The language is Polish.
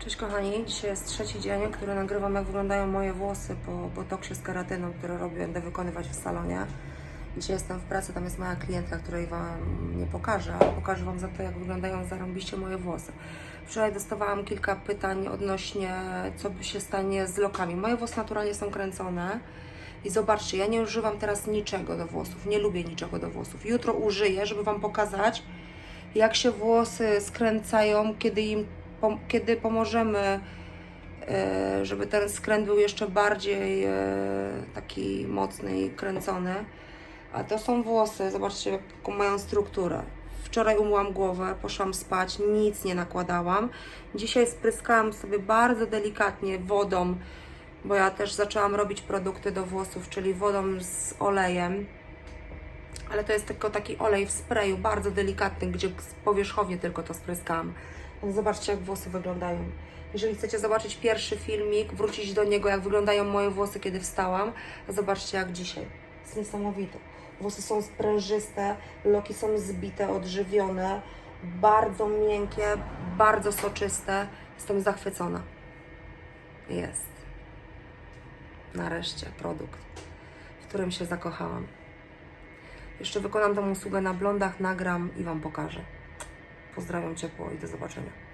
Cześć kochani, dzisiaj jest trzeci dzień, który nagrywam jak wyglądają moje włosy po botoksie z keratyną, które robię, będę wykonywać w salonie. Dzisiaj jestem w pracy, tam jest moja klientka, której Wam nie pokażę, ale pokażę Wam za to, jak wyglądają zarąbiście moje włosy. Wczoraj dostawałam kilka pytań odnośnie, co by się stanie z lokami. Moje włosy naturalnie są kręcone. I zobaczcie, ja nie używam teraz niczego do włosów, nie lubię niczego do włosów. Jutro użyję, żeby Wam pokazać, jak się włosy skręcają, kiedy im kiedy pomożemy, e, żeby ten skręt był jeszcze bardziej e, taki mocny i kręcony. A to są włosy, zobaczcie jaką mają strukturę. Wczoraj umyłam głowę, poszłam spać, nic nie nakładałam. Dzisiaj spryskałam sobie bardzo delikatnie wodą, bo ja też zaczęłam robić produkty do włosów, czyli wodą z olejem ale to jest tylko taki olej w sprayu, bardzo delikatny, gdzie powierzchownie tylko to spryskałam. Więc zobaczcie, jak włosy wyglądają. Jeżeli chcecie zobaczyć pierwszy filmik, wrócić do niego, jak wyglądają moje włosy, kiedy wstałam, zobaczcie, jak dzisiaj. Jest niesamowite. Włosy są sprężyste, loki są zbite, odżywione, bardzo miękkie, bardzo soczyste. Jestem zachwycona. Jest. Nareszcie produkt, w którym się zakochałam. Jeszcze wykonam tą usługę na blondach, nagram i Wam pokażę. Pozdrawiam ciepło i do zobaczenia.